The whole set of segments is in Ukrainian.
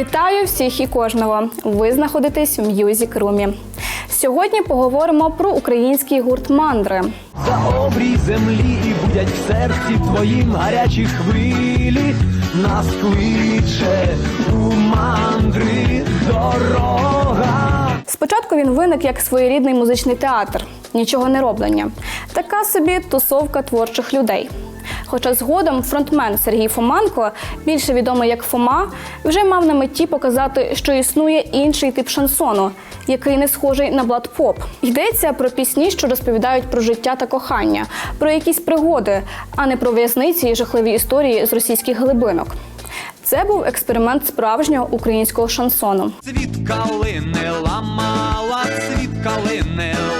Вітаю всіх і кожного! Ви знаходитесь в М'юзік Румі. Сьогодні поговоримо про український гурт мандри. За обрій землі і будять в серці твоїм гарячі хвилі. Нас кличе у мандри дорога. Спочатку він виник як своєрідний музичний театр, нічого не роблення. Така собі тусовка творчих людей. Хоча згодом фронтмен Сергій Фоманко, більше відомий як Фома, вже мав на меті показати, що існує інший тип шансону, який не схожий на блад-поп. Йдеться про пісні, що розповідають про життя та кохання, про якісь пригоди, а не про в'язниці і жахливі історії з російських глибинок. Це був експеримент справжнього українського шансону. Цвіт калини ламала, цвіт калини ламала,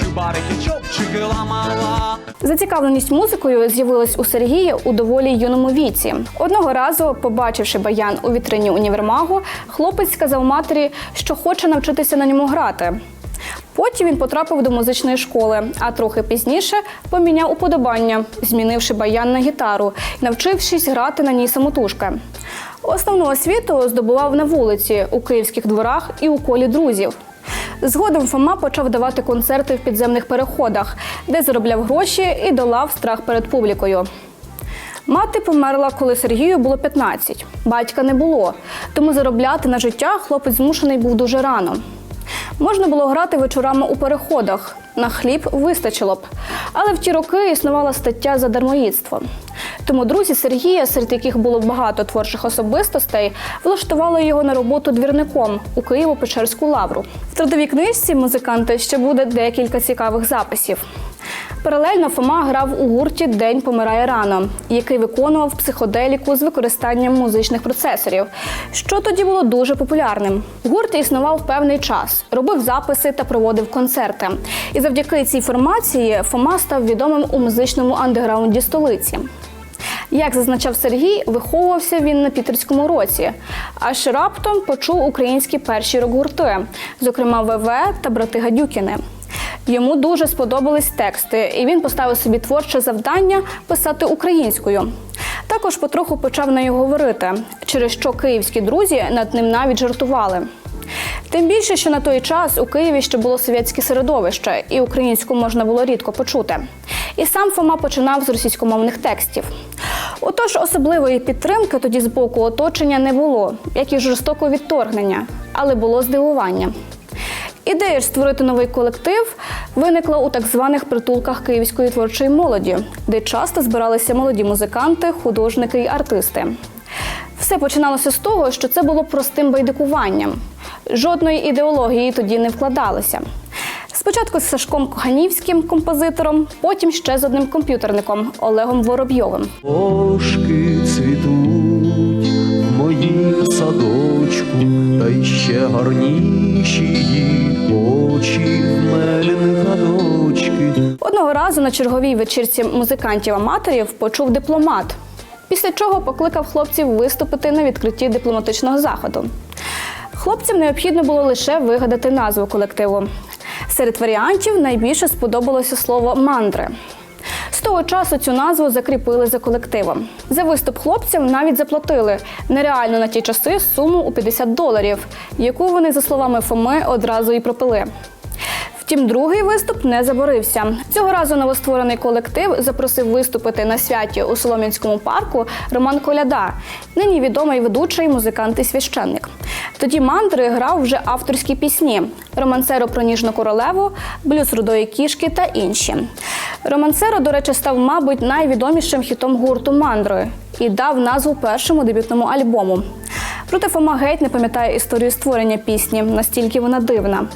чубарики, чопчики ламала. Зацікавленість музикою з'явилась у Сергія у доволі юному віці. Одного разу, побачивши баян у вітрині універмагу, хлопець сказав матері, що хоче навчитися на ньому грати. Потім він потрапив до музичної школи, а трохи пізніше поміняв уподобання, змінивши баян на гітару навчившись грати на ній самотужки. Основну освіту здобував на вулиці, у київських дворах і у колі друзів. Згодом Фома почав давати концерти в підземних переходах, де заробляв гроші і долав страх перед публікою. Мати померла, коли Сергію було 15. Батька не було, тому заробляти на життя хлопець змушений був дуже рано. Можна було грати вечорами у переходах. На хліб вистачило б. Але в ті роки існувала стаття за дармоїдство. Тому друзі Сергія, серед яких було багато творчих особистостей, влаштували його на роботу двірником у Києво-Печерську лавру. В трудовій книжці музиканти ще буде декілька цікавих записів. Паралельно Фома грав у гурті День помирає рано, який виконував психоделіку з використанням музичних процесорів, що тоді було дуже популярним. Гурт існував певний час, робив записи та проводив концерти. І завдяки цій формації Фома став відомим у музичному андеграунді столиці. Як зазначав Сергій, виховувався він на пітерському році, аж раптом почув українські перші рок-гурти, зокрема ВВ та брати Гадюкіни. Йому дуже сподобались тексти, і він поставив собі творче завдання писати українською. Також потроху почав нею говорити, через що київські друзі над ним навіть жартували. Тим більше, що на той час у Києві ще було совєтське середовище, і українську можна було рідко почути. І сам Фома починав з російськомовних текстів. Отож, особливої підтримки тоді з боку оточення не було, як і жорстокого відторгнення, але було здивування. Ідея ж створити новий колектив виникла у так званих притулках київської творчої молоді, де часто збиралися молоді музиканти, художники й артисти. Все починалося з того, що це було простим байдикуванням. Жодної ідеології тоді не вкладалося. Спочатку з Сашком Коханівським композитором, потім ще з одним комп'ютерником Олегом Воробйовим. Ошки цвітуть в моїм садочку, та й ще гарніші її очі в дочки. Одного разу на черговій вечірці музикантів-аматорів почув дипломат, після чого покликав хлопців виступити на відкритті дипломатичного заходу. Хлопцям необхідно було лише вигадати назву колективу. Серед варіантів найбільше сподобалося слово мандри. Того часу цю назву закріпили за колективом. За виступ хлопцям навіть заплатили нереально на ті часи суму у 50 доларів, яку вони, за словами Фоми, одразу і пропили. Втім, другий виступ не заборився. Цього разу новостворений колектив запросив виступити на святі у Солом'янському парку Роман Коляда, нині відомий ведучий, музикант і священник. Тоді мандри грав вже авторські пісні: Романсеро про ніжну королеву, блюз рудої кішки та інші. Романсеро, до речі, став, мабуть, найвідомішим хітом гурту мандри і дав назву першому дебютному альбому. Проте Фома геть не пам'ятає історію створення пісні, настільки вона дивна.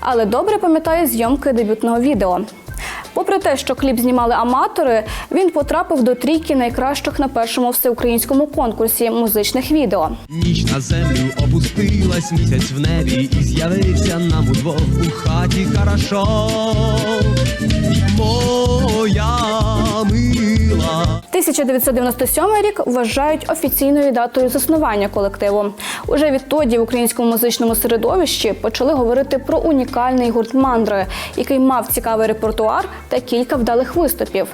Але добре пам'ятає зйомки дебютного відео. Попри те, що кліп знімали аматори, він потрапив до трійки найкращих на першому всеукраїнському конкурсі музичних відео. Ніч на землю опустилась, місяць в небі, і з'явився нам удвох у хаті хорошо. 1997 рік вважають офіційною датою заснування колективу. Уже відтоді в українському музичному середовищі почали говорити про унікальний гурт мандри, який мав цікавий репертуар та кілька вдалих виступів.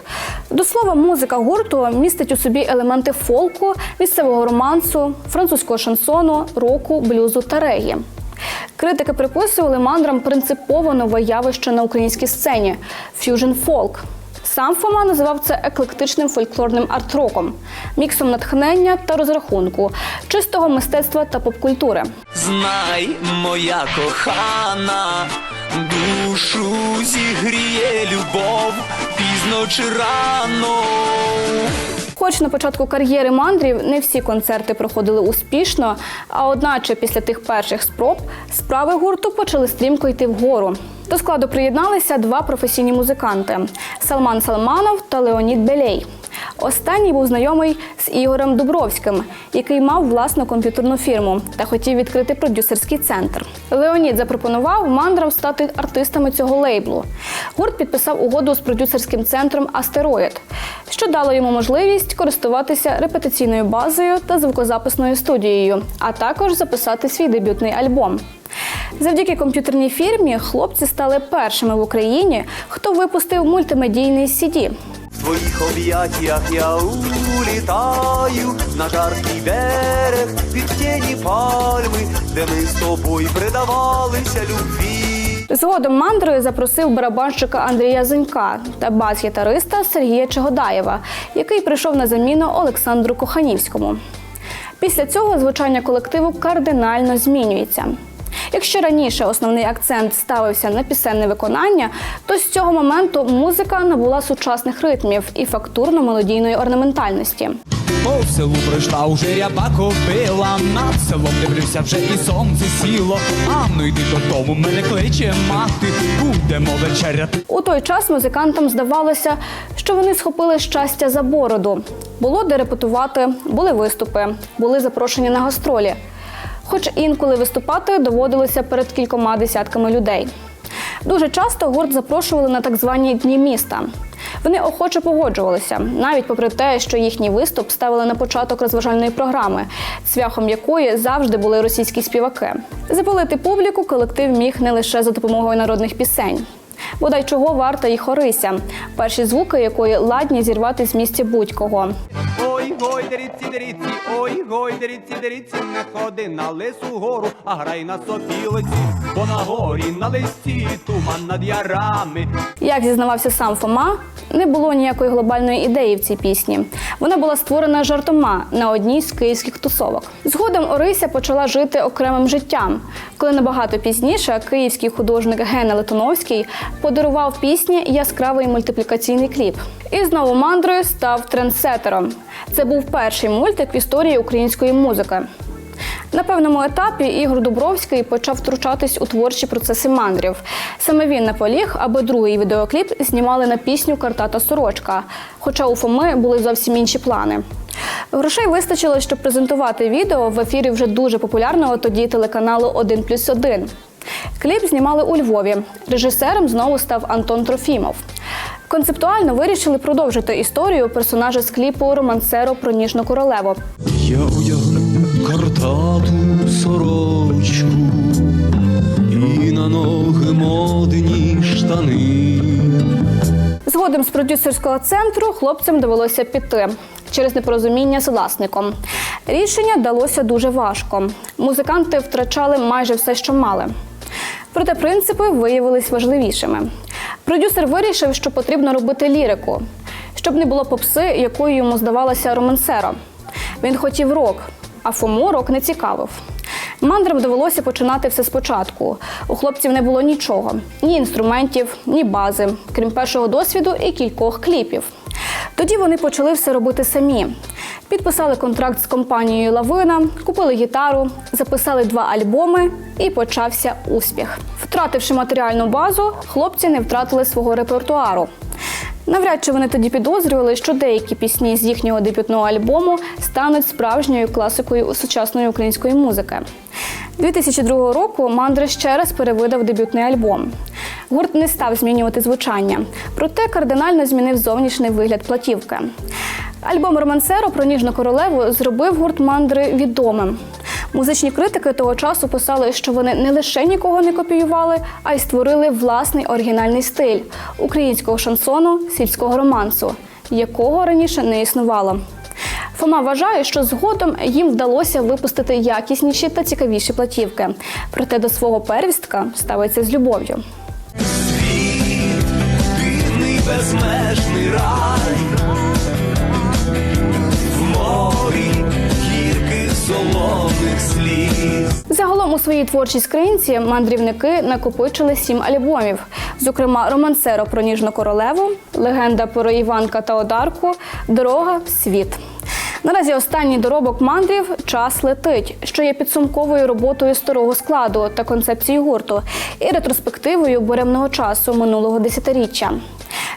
До слова, музика гурту містить у собі елементи фолку, місцевого романсу, французького шансону, року, блюзу та регі. Критики приписували мандрам принципово нове явище на українській сцені ф'южн фолк. Сам Фома називав це еклектичним фольклорним арт-роком, міксом натхнення та розрахунку, чистого мистецтва та попкультури. Знай, моя кохана, душу зігріє любов, пізно чи рано. Хоч на початку кар'єри мандрів не всі концерти проходили успішно, а одначе після тих перших спроб справи гурту почали стрімко йти вгору. До складу приєдналися два професійні музиканти Салман Салманов та Леонід Белей. Останній був знайомий з Ігорем Дубровським, який мав власну комп'ютерну фірму та хотів відкрити продюсерський центр. Леонід запропонував мандрам стати артистами цього лейблу. Гурт підписав угоду з продюсерським центром Астероїд, що дало йому можливість користуватися репетиційною базою та звукозаписною студією, а також записати свій дебютний альбом. Завдяки комп'ютерній фірмі хлопці стали першими в Україні, хто випустив мультимедійний CD. Твоїх об'яттях я улітаю на жаркий берег від тіні пальми, де ми з тобою предавалися любві. Згодом мандрою запросив барабанщика Андрія Зенька та бас-гітариста Сергія Чогодаєва, який прийшов на заміну Олександру Коханівському. Після цього звучання колективу кардинально змінюється. Якщо раніше основний акцент ставився на пісенне виконання, то з цього моменту музика набула сучасних ритмів і фактурно-мелодійної орнаментальності. По селу пройшла уже ряба кобила, над селом дивлюся вже і сонце сіло. А ну йди додому, мене кличе мати, будемо вечеряти. У той час музикантам здавалося, що вони схопили щастя за бороду. Було де репетувати, були виступи, були запрошені на гастролі. Хоч інколи виступати доводилося перед кількома десятками людей. Дуже часто гурт запрошували на так звані дні міста. Вони охоче погоджувалися, навіть попри те, що їхній виступ ставили на початок розважальної програми, цвяхом якої завжди були російські співаки. Запалити публіку колектив міг не лише за допомогою народних пісень. Бодай чого варта і Хорися, перші звуки якої ладні зірвати з місця будь-кого. Ой, гой, деріться, деріться, ой, гой, деріться, деріться, не ходи на лису гору, а грай на сопілиці, бо на горі на листі туман над ярами. Як зізнавався сам Фома, не було ніякої глобальної ідеї в цій пісні. Вона була створена жартома на одній з київських тусовок. Згодом Орися почала жити окремим життям, коли набагато пізніше київський художник Гена Летуновський подарував пісні яскравий мультиплікаційний кліп. І знову мандрою став трендсетером. Це був перший мультик в історії української музики. На певному етапі Ігор Дубровський почав втручатись у творчі процеси мандрів. Саме він наполіг, аби другий відеокліп знімали на пісню Картата сорочка. Хоча у Фоми були зовсім інші плани. Грошей вистачило, щоб презентувати відео в ефірі вже дуже популярного тоді телеканалу «1 плюс 1». Кліп знімали у Львові. Режисером знову став Антон Трофімов. Концептуально вирішили продовжити історію персонажа з кліпу Романсеро про ніжну королеву. Я картату сорочку і на ноги модні штани. Згодом з продюсерського центру хлопцям довелося піти через непорозуміння з власником. Рішення далося дуже важко. Музиканти втрачали майже все, що мали. Проте принципи виявились важливішими. Продюсер вирішив, що потрібно робити лірику, щоб не було попси, якою йому здавалося романсеро. Він хотів рок, а Фому рок не цікавив. Мандрам довелося починати все спочатку. У хлопців не було нічого: ні інструментів, ні бази, крім першого досвіду і кількох кліпів. Тоді вони почали все робити самі. Підписали контракт з компанією Лавина, купили гітару, записали два альбоми і почався успіх. Втративши матеріальну базу, хлопці не втратили свого репертуару. Навряд чи вони тоді підозрювали, що деякі пісні з їхнього дебютного альбому стануть справжньою класикою сучасної української музики. 2002 року Мандри ще раз перевидав дебютний альбом. Гурт не став змінювати звучання, проте кардинально змінив зовнішній вигляд платівки. Альбом Романсеро про ніжну королеву зробив гурт мандри відомим. Музичні критики того часу писали, що вони не лише нікого не копіювали, а й створили власний оригінальний стиль українського шансону, сільського романсу, якого раніше не існувало. Фома вважає, що згодом їм вдалося випустити якісніші та цікавіші платівки. Проте до свого первістка ставиться з любов'ю. Дивний безмежний рай сліз. Загалом у своїй творчій скринці мандрівники накопичили сім альбомів, зокрема Романсеро про ніжну королеву, легенда про Іванка та Одарку, Дорога в світ. Наразі останній доробок мандрів час летить, що є підсумковою роботою старого складу та концепції гурту і ретроспективою буремного часу минулого десятиріччя.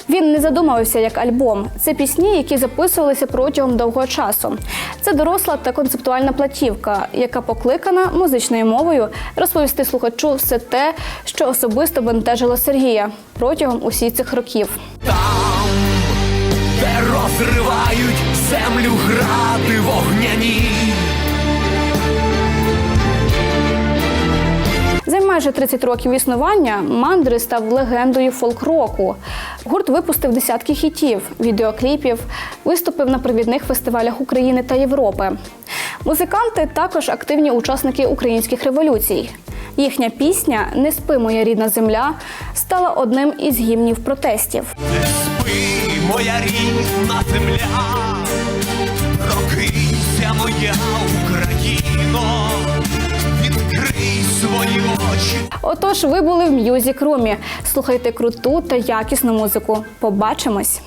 Він не задумався як альбом. Це пісні, які записувалися протягом довгого часу. Це доросла та концептуальна платівка, яка покликана музичною мовою розповісти слухачу все те, що особисто бентежило Сергія протягом усіх цих років. Там, де розривають землю гради вогняні. Майже 30 років існування мандри став легендою фолк-року. Гурт випустив десятки хітів, відеокліпів, виступив на провідних фестивалях України та Європи. Музиканти також активні учасники українських революцій. Їхня пісня Не спи, моя рідна земля стала одним із гімнів протестів. Не спи, моя рідна земля, прокинься, моя Отож, ви були в М'юзік Румі. Слухайте круту та якісну музику. Побачимось!